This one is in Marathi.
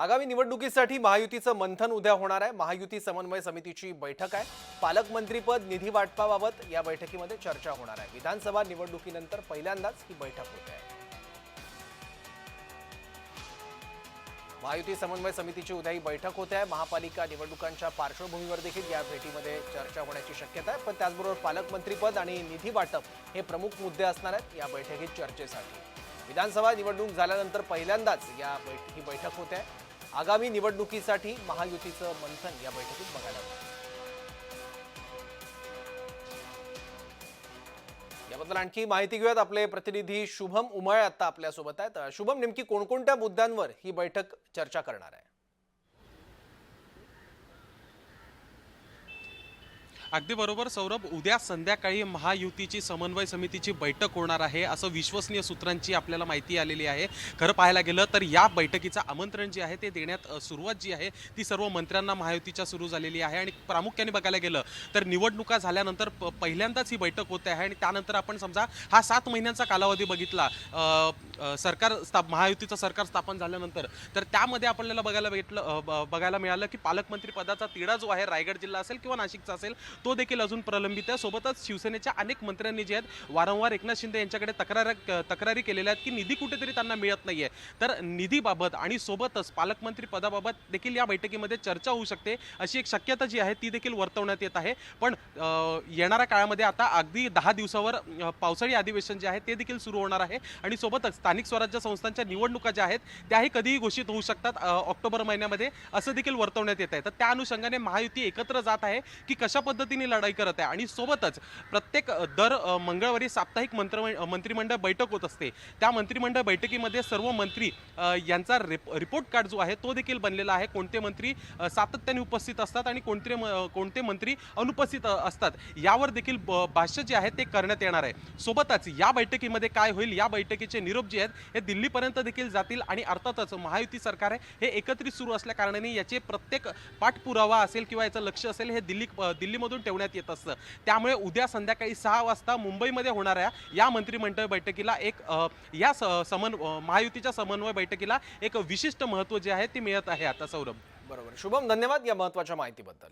आगामी निवडणुकीसाठी महायुतीचं मंथन उद्या होणार आहे. महायुती समन्वय समितीची बैठक आहे. पालकमंत्रीपद निधी वाटपाबाबत या बैठकीमध्ये चर्चा होणार आहे. विधानसभा निवडणुकीनंतर पहिल्यांदाच ही बैठक होते आहे. महायुती समन्वय समितीची उद्या ही बैठक होते आहे. महापालिका निवडणुकांच्या पार्श्वभूमीवर देखील या भेटीमध्ये चर्चा होण्याची शक्यता आहे. पण त्याचबरोबर पालकमंत्रीपद आणि निधी वाटप हे प्रमुख मुद्दे असणार आहेत या बैठकीत चर्चेसाठी. विधानसभा निवडणूक झाल्यानंतर पहिल्यांदाच या बैठ ही बैठक होते आहे. आगामी निवडणुकीसाठी महायुतीचं मंथन या बैठकीत बघायला याबद्दल आणखी माहिती घेऊयात. आपले प्रतिनिधी शुभम उमाळे आता आपल्यासोबत आहेत. शुभम नेमकी कोणकोणत्या मुद्द्यांवर ही बैठक चर्चा करणार आहे? अगदी बरोबर सौरभ. उद्या संध्याकाळी महायुतीची समन्वय समितीची बैठक होणार आहे असं विश्वसनीय सूत्रांची आपल्याला माहिती आलेली आहे. खरं पाहायला गेलं तर या बैठकीचं आमंत्रण जे आहे ते देण्यात सुरुवात जी आहे ती सर्व मंत्र्यांना महायुतीच्या सुरू झालेली आहे. आणि प्रामुख्याने बघायला गेलं तर निवडणुका झाल्यानंतर प- पहिल्यांदाच ही बैठक होते आहे. आणि त्यानंतर आपण समजा हा सात महिन्यांचा कालावधी बघितला. सरकार स्थाप महायुतीचं सरकार स्थापन झाल्यानंतर तर त्यामध्ये आपल्याला बघायला भेटलं ब- बघायला मिळालं की पालकमंत्री पदाचा तिढा जो आहे रायगड जिल्हा असेल किंवा नाशिकचा असेल तो देखील अजून प्रलंबित आहे. सोबतच शिवसेनेच्या अनेक मंत्र्यांनी जे आहेत वारंवार एकनाथ शिंदे यांच्याकडे तक्रार तक्रारी केलेल्या आहेत की निधी कुठेतरी त्यांना मिळत नाही आहे तर निधीबाबत आणि सोबतच पालकमंत्री पदाबाबत देखील या बैठकीमध्ये चर्चा होऊ शकते अशी एक शक्यता जी आहे ती देखील वर्तवण्यात येत आहे. पण येणाऱ्या काळामध्ये आता अगदी दहा दिवसावर पावसाळी अधिवेशन जे आहे ते देखील सुरू होणार आहे. आणि सोबतच स्थानिक स्वराज्य संस्थांच्या निवडणुका ज्या आहेत त्याही कधीही घोषित होऊ शकतात ऑक्टोबर महिन्यामध्ये. असं देखील वर्तवण्यात येत आहे. तर त्या अनुषंगाने महायुती एकत्र जात आहे की कशा पद्धतीने लढाई करत आहे? आणि सोबतच प्रत्येक दर मंगळवारी साप्ताहिक मंत्र मंत्रिमंडळ बैठक होत असते. त्या मंत्रिमंडळ बैठकीमध्ये सर्व मंत्री यांचा रिप रिपोर्ट कार्ड जो आहे तो देखील बनलेला आहे. कोणते मंत्री सातत्याने उपस्थित असतात आणि कोणते म- कोणते मंत्री अनुपस्थित असतात. यावर देखील ब- भाष्य जे आहे ते करण्यात येणार आहे. सोबतच या बैठकीमध्ये काय होईल? या बैठकीचे निरोप जे आहेत. हे दिल्लीपर्यंत देखील जातील आणि अर्थातच महायुती सरकार आहे. हे एकत्रित सुरू असल्या कारणाने याचे प्रत्येक पाठपुरावा असेल किंवा याचं लक्ष असेल हे दिल्ली दिल्लीमधून ठेवण्यात येत असतं. त्यामुळे उद्या संध्याकाळी सहा वाजता मुंबईमध्ये होणाऱ्या या मंत्रिमंडळ बैठकीला एक या समन महायुतीच्या समन्वय बैठकीला एक विशिष्ट महत्त्व जे आहे ते मिळत आहे आता सौरभ. बरोबर. शुभम धन्यवाद या महत्त्वाच्या माहितीबद्दल.